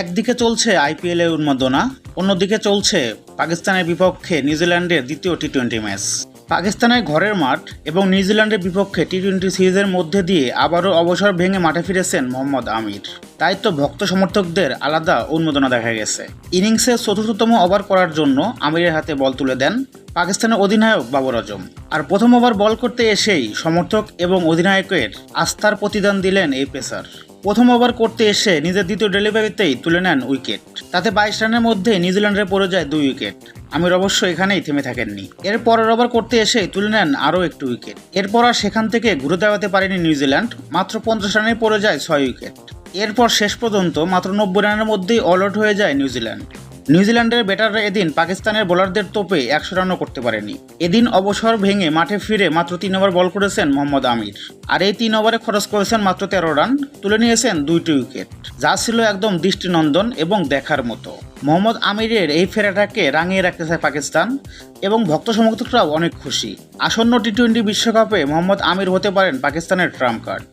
একদিকে চলছে আইপিএল এর উন্মাদনা, অন্যদিকে চলছে পাকিস্তানের বিপক্ষে নিউজিল্যান্ডের দ্বিতীয় টি টোয়েন্টি ম্যাচ। পাকিস্তানের ঘরের মাঠ এবং নিউজিল্যান্ডের বিপক্ষে টি টোয়েন্টি সিরিজের মধ্যে দিয়ে আবারও অবসর ভেঙে মাঠে ফিরেছেন মোহাম্মদ আমির। তাই তো ভক্ত সমর্থকদের আলাদা উন্মাদনা দেখা গেছে। ইনিংসের চতুর্থতম ওভার করার জন্য আমিরের হাতে বল তুলে দেন পাকিস্তানের অধিনায়ক বাবর আজম। আর প্রথম ওভার বল করতে এসেই সমর্থক এবং অধিনায়কের আস্থার প্রতিদান দিলেন এই পেসার। প্রথম ওভার করতে এসে নিজের দ্বিতীয় ডেলিভারিতেই তুলে নেন উইকেট। তাতে বাইশ রানের মধ্যে নিউজিল্যান্ডের পড়ে যায় দুই উইকেট। আমির অবশ্য এখানেই থেমে থাকেননি। এর পরের ওভার করতে এসে তুলে নেন আরও একটু উইকেট। এরপর আর সেখান থেকে ঘুরে দাঁড়াতে পারেনি নিউজিল্যান্ড, মাত্র পঞ্চাশ রানে পড়ে যায় ছয় উইকেট। এরপর শেষ পর্যন্ত মাত্র নব্বই রানের মধ্যেই অলআউট হয়ে যায় নিউজিল্যান্ড। নিউজিল্যান্ডের ব্যাটাররা এদিন পাকিস্তানের বোলারদের তোপে একশো রানও করতে পারেনি। এদিন অবসর ভেঙে মাঠে ফিরে মাত্র তিন ওভার বল করেছেন মোহাম্মদ আমির। আর এই তিন ওভারে খরচ করেছেন মাত্র তেরো রান, তুলে নিয়েছেন দুইটি উইকেট। যা ছিল একদম দৃষ্টিনন্দন এবং দেখার মতো। মোহাম্মদ আমিরের এই ফেরাটাকে রাঙিয়ে রাখতে চায় পাকিস্তান এবং ভক্ত সমর্থকরাও অনেক খুশি। আসন্ন টি টোয়েন্টি বিশ্বকাপে মোহাম্মদ আমির হতে পারেন পাকিস্তানের ট্রাম্প কার্ড।